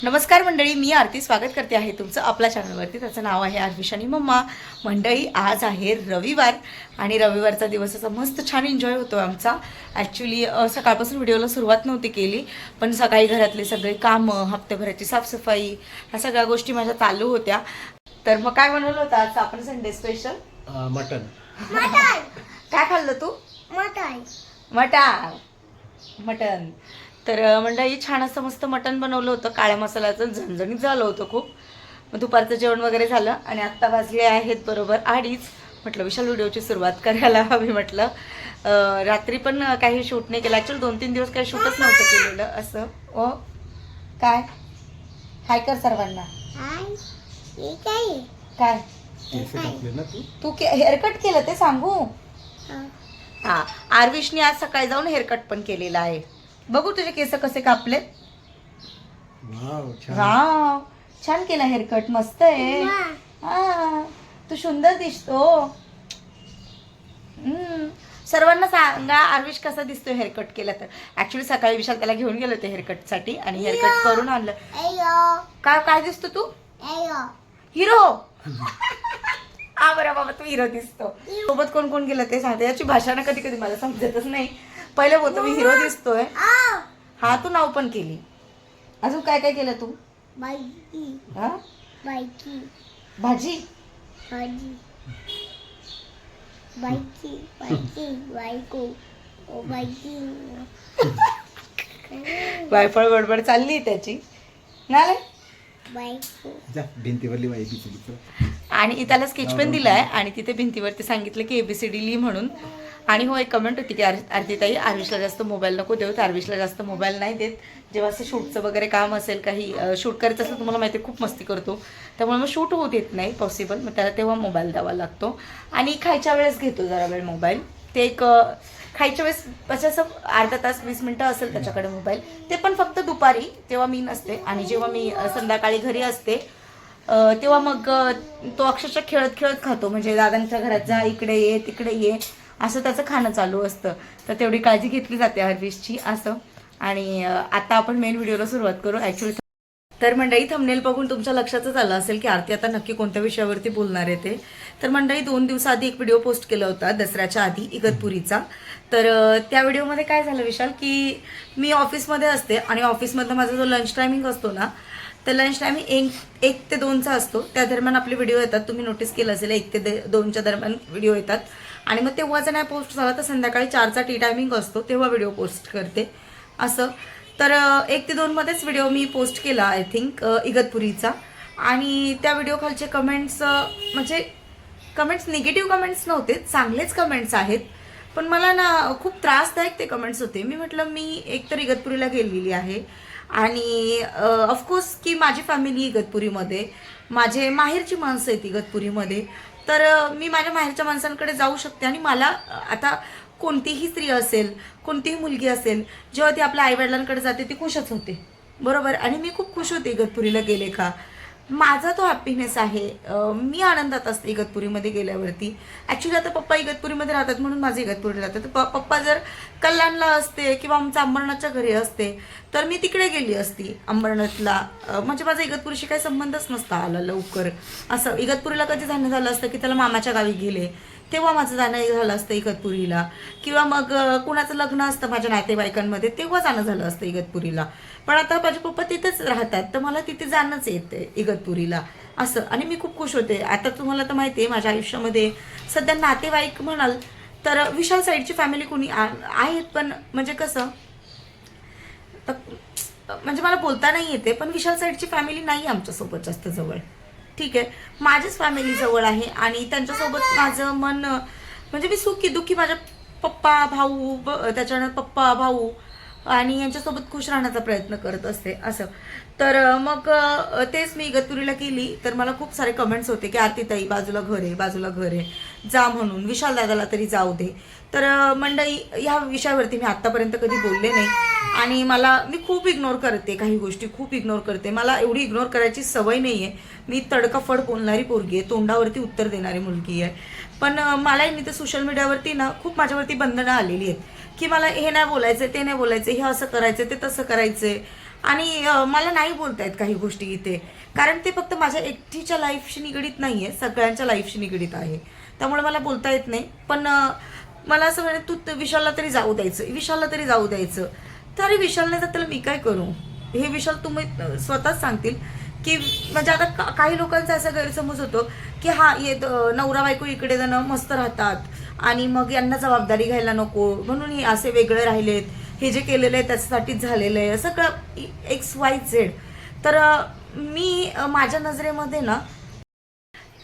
नमस्कार मंडळी मी आरती स्वागत करते आहे तुमचं आपल्या चॅनलवरती. त्याचं नाव आहे आरविश आणि मम्मा. मंडळी आज आहे रविवार आणि रविवारचा दिवस असा मस्त छान एन्जॉय होतो आमचा. ॲक्च्युली सकाळपासून व्हिडिओला सुरुवात नव्हती केली पण सकाळी घरातले सगळे कामं हप्त्याभराची साफसफाई ह्या सगळ्या गोष्टी माझ्या चालू होत्या. तर मग काय बनवलं होतं आज? आपण संडे स्पेशल मटन काय खाल्लं तू? मटाई मटण. मटण. तर मंडळी छान असं मस्त मटण बनवलं होतं. काळ्या मसाल्याचं झणझणीत झालं होतं खूप. मग दुपारचं जेवण वगैरे झालं आणि आत्ता वाजले आहेत बरोबर अडीच. म्हटलं विशाल व्हिडिओची सुरुवात करायला हवी म्हटलं. अं, रात्री पण काही शूट नाही केलं. ॲक्च्युअली दोन तीन दिवस काही शूटच नव्हतं केलेलं असं. ओ काय? हाय कर सर्वांना. हाय. हे काय? तू? तू हेअरकट केलं ते सांगू? हा. हा. आरविशने आज सकाळी जाऊन हेअरकट पण केलेला आहे. बघू तुझे केस कसे कापले वाव छान. केला हेअरकट मस्त आहे. हा तू सुंदर दिसतो. हम्म. सर्वांना सांगा आरविश कसा दिसतो हेअरकट केला तर? ऍक्च्युली सकाळी विशाल त्याला घेऊन गेलो होते हेअरकटसाठी आणि हेअरकट करून आणलं. अयो काय काय दिसतो तू? अयो हिरो. हा बरं बाबा तू हिरो दिसतो. सोबत कोण कोण गेलं ते सांगते. याची भाषा ना कधी कधी मला समजतच नाही. पहिले बोलतो मी हिरो दिसतोय. हा तू नाव पण केली. अजून काय काय केलं तू? बाईकी हा? बाईकी भाजी? भाजी. बाईकी बाईकी बायको. ओ बाईकी वायफळ बडबड चालली त्याची. ना रे? बायको. जा भिंतीवरली वाई बिचली आणि त्याला स्केच पेन दिलाय आणि तिथे भिंतीवरती सांगितलं की एबीसीडी ली म्हणून. आणि हो एक कमेंट होती की आर आरतीताई आरविशला जास्त मोबाईल नको देऊ आरविशला जास्त मोबाईल नाही देत. जेव्हा असं शूटचं वगैरे काम असेल काही शूट करायचं असेल तुम्हाला माहिती आहे, खूप मस्ती करतो. त्यामुळे मग शूट होऊ देत नाही पॉसिबल मग त्याला तेव्हा मोबाईल द्यावा लागतो. आणि खायच्या वेळेस घेतो जरा वेळ मोबाईल ते एक खायच्या वेळेस असं असं अर्धा तास वीस मिनटं असेल त्याच्याकडे मोबाईल ते पण फक्त दुपारी तेव्हा मी नसते. आणि जेव्हा मी संध्याकाळी घरी असते तेव्हा मग तो अक्षरशः खेळत खेळत खातो. म्हणजे दादांच्या घरात जा इकडे ये तिकडे ये. असं त्याचं खाणं चालू असतं. तर तेवढी काळजी घेतली जाते हरविशची असं. आणि आता आपण मेन व्हिडिओला सुरुवात करू. ॲक्च्युली तर मंडळी थंबनेल बघून तुमच्या लक्षातच आलं असेल की आरती आता नक्की कोणत्या विषयावरती बोलणार आहे ते. तर मंडळी दोन दिवसाआधी एक व्हिडिओ पोस्ट केला होता दसऱ्याच्या आधी इगतपुरीचा. तर त्या व्हिडिओमध्ये काय झालं विशाल की मी ऑफिसमध्ये असते आणि ऑफिसमधला माझा जो लंच टायमिंग असतो ना तर लंच टायमिंग एक एक ते दोनचा असतो. त्या दरम्यान आपले व्हिडिओ येतात. तुम्ही नोटीस केलं असेल एक ते दे- दोनच्या दरम्यान व्हिडिओ येतात. आणि मग तेव्हा जर नाही पोस्ट झाला तर संध्याकाळी चारचा टी टायमिंग असतो तेव्हा व्हिडिओ पोस्ट करते. असं. तर एक ते दोनमध्येच व्हिडिओ मी पोस्ट केला आय थिंक इगतपुरीचा. आणि त्या व्हिडिओ खालचे कमेंट्स म्हणजे कमेंट्स निगेटिव्ह कमेंट्स नव्हते चांगलेच कमेंट्स आहेत. पण मला ना खूप त्रासदायक ते कमेंट्स होते. मी म्हटलं मी एक तर इगतपुरीला गेलेली आहे. आणि ऑफकोर्स की माझी फॅमिली इगतपुरीमध्ये माझे माहेरची माणसं आहेत इगतपुरीमध्ये तर मी माझ्या माहेरच्या माणसांकडे जाऊ शकते. आणि मला आता कोणतीही स्त्री असेल कोणतीही मुलगी असेल जेव्हा ती आपल्या आईवडिलांकडे जाते ती खुशच होते. बरोबर? आणि मी खूप खुश होते इगतपुरीला गेले का? माझा तो हॅपीनेस आहे. मी आनंदात असते इगतपुरीमध्ये गेल्यावरती. ॲक्च्युली आता पप्पा इगतपुरीमध्ये राहतात म्हणून माझे इगतपुरीला राहतात. तर प- पप्पा जर कल्याणला असते किंवा आमचं अंबरनाथच्या घरी असते तर मी तिकडे गेली असती अंबरनाथला. म्हणजे माझा इगतपुरीशी काही संबंधच नसता आला लवकर. असं इगतपुरीला कधी जाणं झालं असतं की त्याला मामाच्या गावी गेले तेव्हा माझं जाणं झालं असतं इगतपुरीला. किंवा मग कुणाचं लग्न असतं माझ्या नातेवाईकांमध्ये तेव्हा जाणं झालं असतं इगतपुरीला. पण आता माझे पप्पा तिथेच राहतात तर मला तिथे जाणंच येते इगतपुरीला. असं. आणि मी खूप खुश होते. आता तुम्हाला तर माहिती आहे माझ्या आयुष्यामध्ये सध्या नातेवाईक म्हणाल तर विशाल साईडची फॅमिली कोणी आहेत पण म्हणजे कसं? म्हणजे मला बोलता नाही येते पण विशाल साईडची फॅमिली नाही आमच्यासोबत जास्त जवळ. ठीक आहे? माझीच फॅमिली जवळ आहे आणि त्यांच्यासोबत माझं मन म्हणजे मी सुखी दुःखी माझ्या पप्पा भाऊ त्याच्यानंतर पप्पा भाऊ आणि यांच्यासोबत खुश राहण्याचा प्रयत्न करत असते असं. तर मग तेच मी इगतपुरीला केली. तर मला खूप सारे कमेंट्स होते की आरतीताई बाजूला घर आहे बाजूला घर आहे. जा म्हणून. विशाल दादाला तरी जाऊ दे. तर मंडई ह्या विषयावरती मी आत्तापर्यंत कधी बोलले नाही. आणि मला मी खूप इग्नोर करते काही गोष्टी. खूप इग्नोर करते. मला एवढी इग्नोर करायची सवय नाही आहे मी तडकाफड बोलणारी पोरगी आहे. तोंडावरती उत्तर देणारी मुलगी आहे. पण मला मलाही मी तर सोशल मीडियावरती ना खूप माझ्यावरती बंधनं आलेली आहेत. की मला हे नाही बोलायचं ते नाही बोलायचं हे असं करायचं ते तसं करायचं आणि मला नाही बोलता येत काही गोष्टी इथे. कारण ते फक्त माझ्या एकटीच्या लाईफशी निगडीत नाही आहे सगळ्यांच्या लाईफशी निगडीत आहे. त्यामुळे मला बोलता येत नाही. पण मला असं म्हणजे तू विशालला तरी जाऊ द्यायचं विशालला तरी जाऊ द्यायचं. तर अरे नाही तर त्याला मी काय करू? हे विशाल तुम्ही स्वतःच सांगतील. की म्हणजे आता का- काही लोकांचा असा गैरसमज होतो की हा येत नवरा बायको इकडे जाणं मस्त राहतात आणि मग यांना जबाबदारी घ्यायला नको. म्हणून हे असे वेगळे राहिलेत. हे जे केलेलं आहे त्याच्यासाठीच झालेलं आहे. सगळं एक्स वाय झेड तर मी माझ्या नजरेमध्ये ना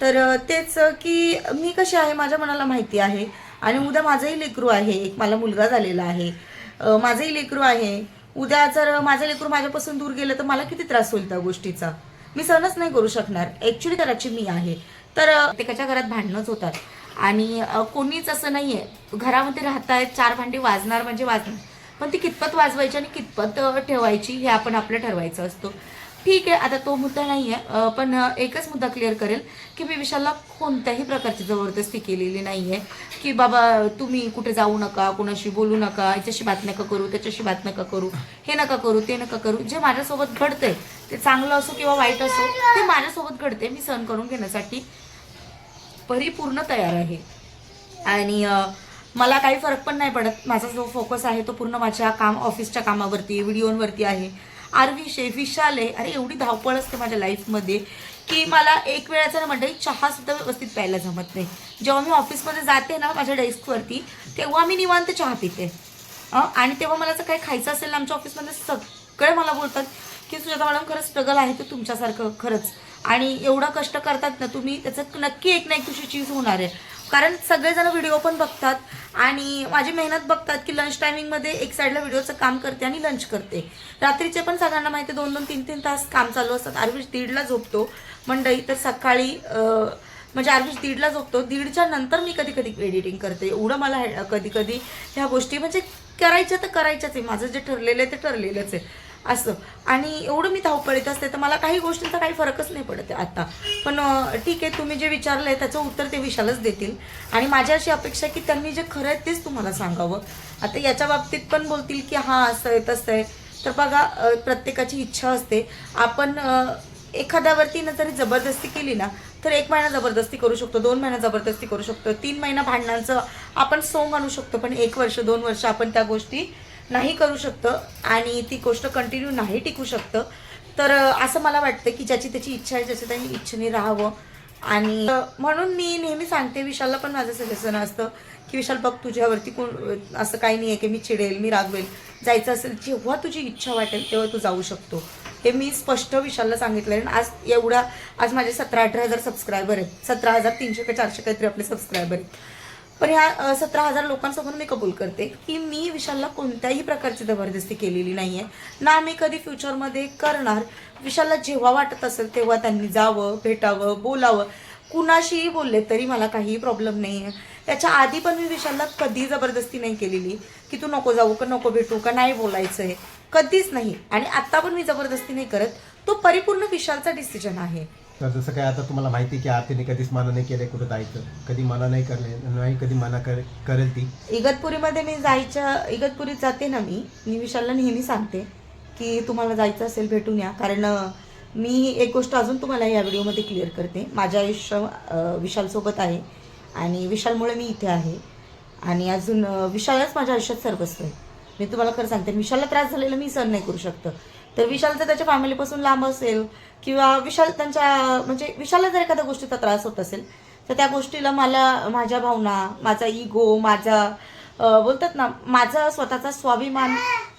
तर तेच की मी कशी आहे माझ्या मनाला माहिती आहे. आणि उद्या माझंही लेकरू आहे. एक मला मुलगा झालेला आहे. माझंही लेकरू आहे. उद्या जर माझं लेकरू माझ्यापासून दूर गेलं तर मला किती त्रास होईल त्या गोष्टीचा? मी सहनच नाही करू शकणार. ॲक्च्युली घराची मी आहे. तर प्रत्येकाच्या घरात भांडणंच होतात. आणि कोणीच असं नाही आहे घरामध्ये राहतायत चार भांडी वाजणार म्हणजे वाजणार. पण ती कितपत वाजवायची आणि कितपत ठेवायची हे आपण आपलं ठरवायचं असतो. ठीक आहे आता तो मुद्दा नाही आहे पण एकच मुद्दा क्लिअर करेल की मी विशालला कोणत्याही प्रकारची जबरदस्ती केलेली नाही आहे की बाबा तुम्ही कुठे जाऊ नका कुणाशी बोलू नका याच्याशी बात नका करू त्याच्याशी बात नका करू हे नका करू ते नका करू. जे माझ्यासोबत घडतंय ते चांगलं असो किंवा वाईट असो ते माझ्यासोबत घडते मी सहन करून घेण्यासाठी परिपूर्ण तयार आहे. आणि मला काही फरक पण नाही पडत. माझा जो फोकस आहे तो पूर्ण माझ्या काम ऑफिसच्या कामावरती व्हिडिओवरती आहे. आरविश आहे विशाल आहे अरे एवढी धावपळ असते माझ्या लाईफमध्ये की मला एक वेळाचं ना मंडळी चहासुद्धा व्यवस्थित प्यायला जमत नाही. जेव्हा मी ऑफिसमध्ये जाते ना माझ्या डेस्कवरती तेव्हा मी निवांत चहा पिते. आणि तेव्हा मला जर काही खायचं असेल ना आमच्या ऑफिसमध्ये सगळे मला बोलतात की सुजाता मॅडम खरंच स्ट्रगल आहे ते तुमच्यासारखं खरंच. आणि एवढं कष्ट करतात ना तुम्ही त्याचं नक्की एक ना एक तुझी चीज होणार आहे. कारण सगळेजण व्हिडिओ पण बघतात आणि माझी मेहनत बघतात की लंच टायमिंगमध्ये एक साईडला व्हिडिओचं काम करते आणि लंच करते. रात्रीचे पण सगळ्यांना माहिती आहे, दोन दोन तीन तीन तास काम चालू असतात. आरवीश दीडला झोपतो. मंडई तर सकाळी म्हणजे आरवीश दीडला झोपतो. दीडच्या नंतर मी कधी कधी एडिटिंग करते. एवढं मला कधी कधी ह्या गोष्टी म्हणजे करायच्या तर करायच्याच आहे. माझं जे ठरलेलं आहे ते ठरलेलंच आहे. असं. आणि एवढं मी धावपळीत असते तर मला काही गोष्टींचा काही फरकच नाही पडत आत्ता आता. पण ठीक आहे तुम्ही जे विचारलं आहे त्याचं उत्तर ते विशालच देतील. आणि माझी अशी अपेक्षा आहे की त्यांनी जे खरं आहे तेच तुम्हाला सांगावं. आता याच्या बाबतीत पण बोलतील की हां असं आहे तसं आहे. तर बघा प्रत्येकाची इच्छा असते. आपण एखाद्यावरती ना जरी जबरदस्ती केली ना तर एक महिना जबरदस्ती करू शकतो दोन महिना जबरदस्ती करू शकतो. तीन महिना भांडणांचं आपण सोंग आणू शकतो पण एक वर्ष दोन वर्ष आपण त्या गोष्टी नाही करू शकतं आणि ती गोष्ट कंटिन्यू नाही टिकू शकतं. तर असं मला वाटतं की ज्याची त्याची इच्छा आहे ज्याची त्याची इच्छेने राहावं. आणि म्हणून मी नेहमी सांगते विशालला पण माझं सजेशन असतं की विशाल बघ तुझ्यावरती कोण असं काही नाही आहे की मी चिडेल मी रागवेल. जायचं असेल जेव्हा तुझी इच्छा वाटेल तेव्हा तू जाऊ शकतो. हे मी स्पष्ट विशालला सांगितलं आणि आज एवढा आज माझे सतरा अठरा हजार सबस्क्रायबर आहेत. सतरा हजार तीनशे का चारशे काहीतरी आपले सबस्क्रायबर आहेत. पण ह्या सतरा हजार लोकांसमोर मी कबूल करते की मी विशालला कोणत्याही प्रकारची जबरदस्ती केलेली नाही आहे ना मी कधी फ्युचरमध्ये करणार. विशालला जेव्हा वाटत असेल तेव्हा त्यांनी जावं भेटावं बोलावं. कुणाशीही बोलले तरी मला काहीही प्रॉब्लेम नाही आहे त्याच्या आधी पण मी विशालला कधी जबरदस्ती नाही केलेली की तू नको जाऊ का नको भेटू का नाही बोलायचं आहे कधीच नाही. आणि आत्ता पण मी जबरदस्ती नाही करत. तो परिपूर्ण विशालचा डिसिजन आहे. तर जसं काय आता तुम्हाला माहिती की आरतीने कधीच मना नाही केले कुठं जायचं. कधी मना नाही करले नाही कधी मना कर करेल ती. इगतपुरीमध्ये मी जायच्या इगतपुरीत जाते ना मी मी विशालला नेहमी सांगते की तुम्हाला जायचं असेल भेटून या. कारण मी एक गोष्ट अजून तुम्हाला या व्हिडिओमध्ये क्लिअर करते. माझं आयुष्य विशालसोबत आहे आणि विशालमुळे मी इथे आहे. आणि अजून विशालच माझ्या आयुष्यात सर्वस्व आहे. मी तुम्हाला खरं सांगते विशालला त्रास झालेला मी सहन नाही करू शकतं. तर विशाल जर त्याच्या फॅमिलीपासून लांब असेल किंवा विशाल त्यांच्या म्हणजे विशालला जर एखाद्या गोष्टीचा त्रास होत असेल तर त्या गोष्टीला मला माझ्या भावना माझा इगो माझा बोलतात ना माझा स्वतःचा स्वाभिमान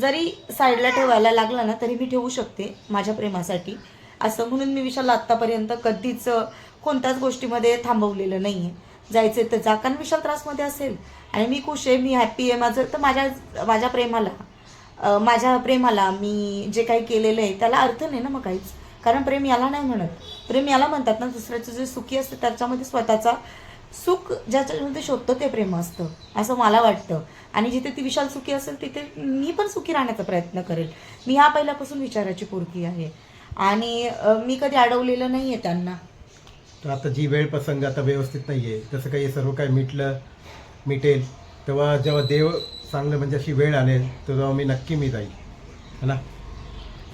जरी साईडला ठेवायला लागला ना तरी मी ठेवू शकते माझ्या प्रेमासाठी. असं म्हणून मी विशालला आत्तापर्यंत कधीच कोणत्याच गोष्टीमध्ये थांबवलेलं नाही आहे जायचं तर जा. कारण विशाल त्रासमध्ये असेल आणि मी खुश आहे मी हॅप्पी आहे. माझं तर माझ्या माझ्या प्रेमाला माझ्या प्रेमाला मी जे काही केलेलं आहे त्याला अर्थ नाही ना मग काहीच. कारण प्रेम याला नाही म्हणत. प्रेम याला म्हणतात ना दुसऱ्याचं जे सुखी असतं त्याच्यामध्ये स्वतःचा सुख ज्याच्यामध्ये शोधतो ते प्रेम असतं असं मला वाटतं. आणि जिथे ती विशाल सुखी असेल तिथे मी पण सुखी राहण्याचा प्रयत्न करेल. मी ह्या पहिल्यापासून विचाराची पोरकी आहे. आणि मी कधी अडवलेलं नाही आहे त्यांना. तर आता जी वेळ प्रसंग आता व्यवस्थित नाही आहे तसं काही सर्व काही मिटलं मिटेल. तेव्हा जेव्हा देव चांगलं म्हणजे अशी वेळ आले तेव्हा मी नक्की मी जाईल. है ना?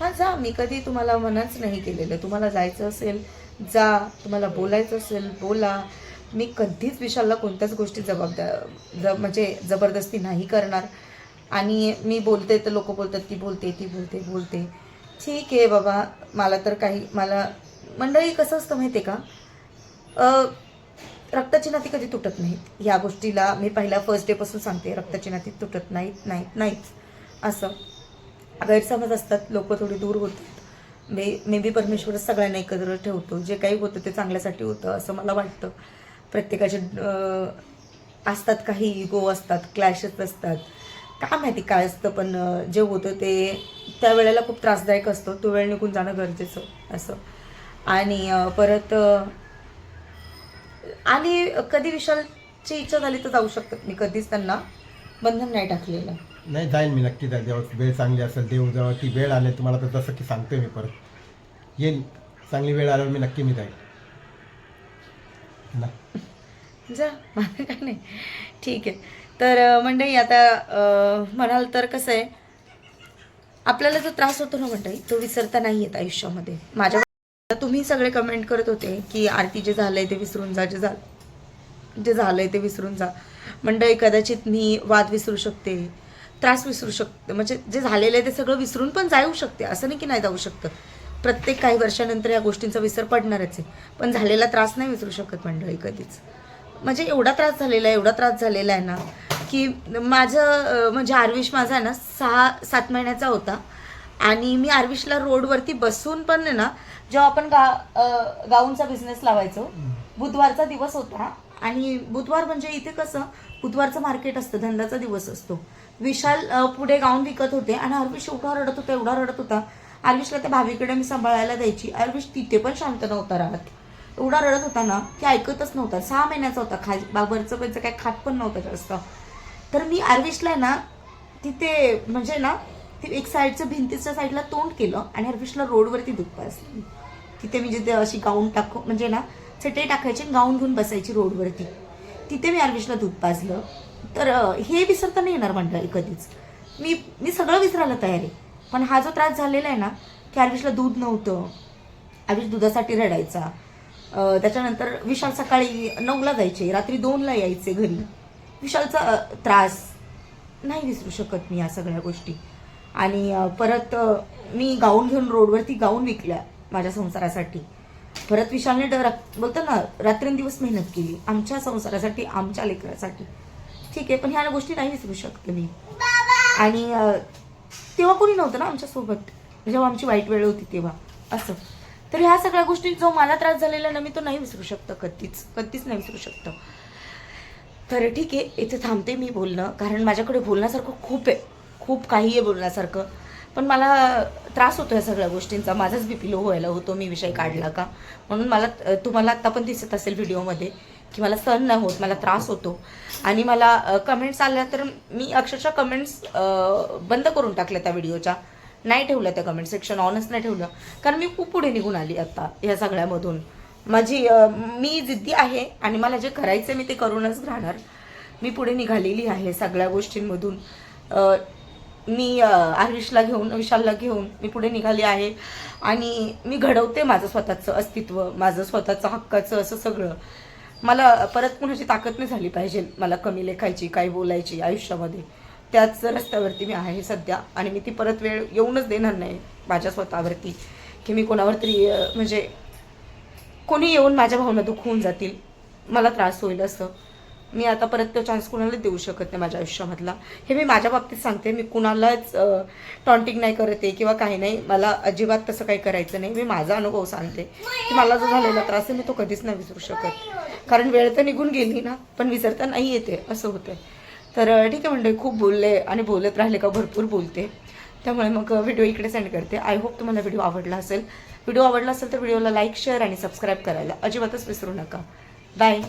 हा जा. मी कधी तुम्हाला मनाच नाही केलेलं. तुम्हाला जायचं असेल जा. तुम्हाला बोलायचं असेल बोला. मी कधीच विशालला कोणत्याच गोष्टी जबाबदार ज म्हणजे जबरदस्ती नाही करणार. आणि मी बोलते तर लोक बोलतात ती बोलते ती बोलते बोलते. ठीक आहे बाबा. मला तर काही मला मंडळी कसं असतं माहिती आहे का रक्ताची नाती कधी तुटत नाहीत. या गोष्टीला मी पहिल्या फर्स्ट डेपासून सांगते रक्ताची नाती तुटत नाहीत नाहीत नाहीच असं. गैरसमज असतात लोक थोडी दूर होतात. मे मे बी परमेश्वर सगळ्यांना एकत्र ठेवतो. जे काही होतं ते चांगल्यासाठी होतं असं मला वाटतं. प्रत्येकाचे असतात काही इगो असतात क्लॅशेस असतात. काय माहिती काय असतं पण जे होतं ते त्या वेळेला खूप त्रासदायक असतं. तो वेळ निघून जाणं गरजेचं असं. आणि परत आणि कधी विशालची इच्छा झाली तर जाऊ शकतात मी कधीच त्यांना बंधन नाही टाकलेलं. नाही जाईल मी नक्की जाईल. जेव्हा वेळ चांगली असेल देव जेव्हा ती वेळ आली तुम्हाला तर जसं की सांगतोय मी परत. येईल. चांगली वेळ आल्यावर मी नक्की मी जाईल. ना? जा मला काय नाही. ठीक आहे. तर अं, मंडळी आता म्हणाल तर कसं आहे? आपल्याला जो त्रास होतो ना मंडळी तो विसरता नाही येत आयुष्यामध्ये. माझ्या तुम्ही सगळे कमेंट करत होते की आरती जे झालंय ते विसरून जा जे झालं जे झालंय ते विसरून जा. मंडळी कदाचित मी वाद विसरू शकते त्रास विसरू शकते म्हणजे जे झालेलं आहे ते सगळं विसरून पण जाऊ शकते असं नाही की नाही जाऊ शकतं. प्रत्येक काही वर्षानंतर या गोष्टींचा विसर पडणारच आहे पण झालेला त्रास नाही विसरू शकत मंडळी कधीच. म्हणजे एवढा त्रास झालेला आहे एवढा त्रास झालेला आहे ना की माझं म्हणजे आरविश माझा आहे ना सहा सात महिन्याचा होता. आणि मी आरविशला रोडवरती बसून पण ना जेव्हा आपण गा गाऊनचा बिझनेस लावायचो बुधवारचा दिवस होता आणि बुधवार म्हणजे इथे कसं बुधवारचं मार्केट असतं धंद्याचा दिवस असतो. विशाल पुढे गाऊन विकत होते आणि आरविश एवढा रडत होता एवढा रडत होता. आरविशला त्या भावीकडे मी सांभाळायला द्यायची. आरविश तिथे पण शांत नव्हता राहत. एवढा रडत होता ना की ऐकतच नव्हता. सहा महिन्याचा होता खा बाबरचं पैचं काय खात पण नव्हता जास्त. तर मी आरविशला ना तिथे म्हणजे ना ते एक साईडचं भिंतीच्या साईडला तोंड केलं आणि आरविशला रोडवरती दूध पाजलं तिथे मी जिथे अशी गाऊन टाकू म्हणजे ना चटई टाकायची आणि गाऊन घेऊन बसायची रोडवरती. तिथे मी आरविशला दूध पाजलं. तर हे विसरता नाही येणार मंडळी कधीच. मी मी सगळं विसरायला तयार आहे. पण हा जो त्रास झालेला आहे ना की आरविशला दूध नव्हतं आरविश दुधासाठी रडायचा. त्याच्यानंतर विशाल सकाळी नऊला जायचे रात्री दोनला यायचे घरी. विशालचा त्रास नाही विसरू शकत मी या सगळ्या गोष्टी. आणि परत मी गाऊन घेऊन रोडवरती गाऊन विकल्या. माझ्या संसारासाठी. परत विशालने डर बोलतो ना रात्रंदिवस मेहनत केली. आमच्या संसारासाठी आमच्या लेकरासाठी. ठीक आहे पण ह्या गोष्टी नाही विसरू शकते मी. आणि तेव्हा कोणी नव्हतं ना आमच्यासोबत. जेव्हा आमची वाईट वेळ होती तेव्हा. असं. तर ह्या सगळ्या गोष्टी जो मला त्रास झालेला ना मी तो नाही विसरू शकतं कधीच. कधीच नाही विसरू शकतं. तर ठीक आहे इथे थांबते मी बोलणं. कारण माझ्याकडे बोलण्यासारखं खूप आहे. खूप काही आहे बोलण्यासारखं. पण मला त्रास होतो या सगळ्या गोष्टींचा. माझाच बी पी लो व्हायला होतो. मी विषय काढला का? म्हणून मला तुम्हाला आत्ता पण दिसत असेल व्हिडिओमध्ये की मला सहन नाही होत मला त्रास होतो. आणि मला कमेंट्स आल्या तर मी अक्षरशः कमेंट्स बंद करून टाकल्या त्या व्हिडिओच्या. नाही ठेवलं त्या कमेंट सेक्शन ऑनच नाही ठेवलं. कारण मी खूप पुढे निघून आली आता या सगळ्यामधून. माझी मी जिद्दी आहे आणि मला जे करायचं मी ते करूनच राहणार. मी पुढे निघालेली आहे सगळ्या गोष्टींमधून. मी आयुषला घेऊन विशालला घेऊन मी पुढे निघाली आहे. आणि मी घडवते माझं स्वतःचं अस्तित्व माझं स्वतःचं हक्काचं असं सगळं. मला परत कुणाची ताकद नाही झाली पाहिजे मला कमी लेखायची काही बोलायची आयुष्यामध्ये. त्याच रस्त्यावरती मी आहे सध्या आणि मी ती परत वेळ येऊनच देणार नाही माझ्या स्वतःवरती. की मी कोणावर तरी म्हणजे कोणी येऊन माझ्या भावना दुखवून जातील. मला त्रास होईल असं. मी आता परत तो चान्स कुणाला देऊ शकत नाही माझ्या आयुष्यामधला. हे मी माझ्या बाबतीत सांगते मी कुणालाच टॉन्टिंग नाही करत आहे किंवा काही नाही. मला अजिबात तसं काही करायचं नाही. मी माझा अनुभव सांगते की मला जो झालेला त्रास आहे मी तो कधीच नाही विसरू शकत. कारण वेळ तर निघून गेली ना पण विसरता नाही येते असं होतं तर ठीक आहे म्हणजे खूप बोलले आणि बोलत राहिले का भरपूर बोलते. त्यामुळे मग व्हिडिओ इकडे सेंड करते. आय होप तुम्हाला व्हिडिओ आवडला असेल. व्हिडिओ आवडला असेल तर व्हिडिओला लाईक शेअर आणि सबस्क्राईब करायला अजिबातच विसरू नका. बाय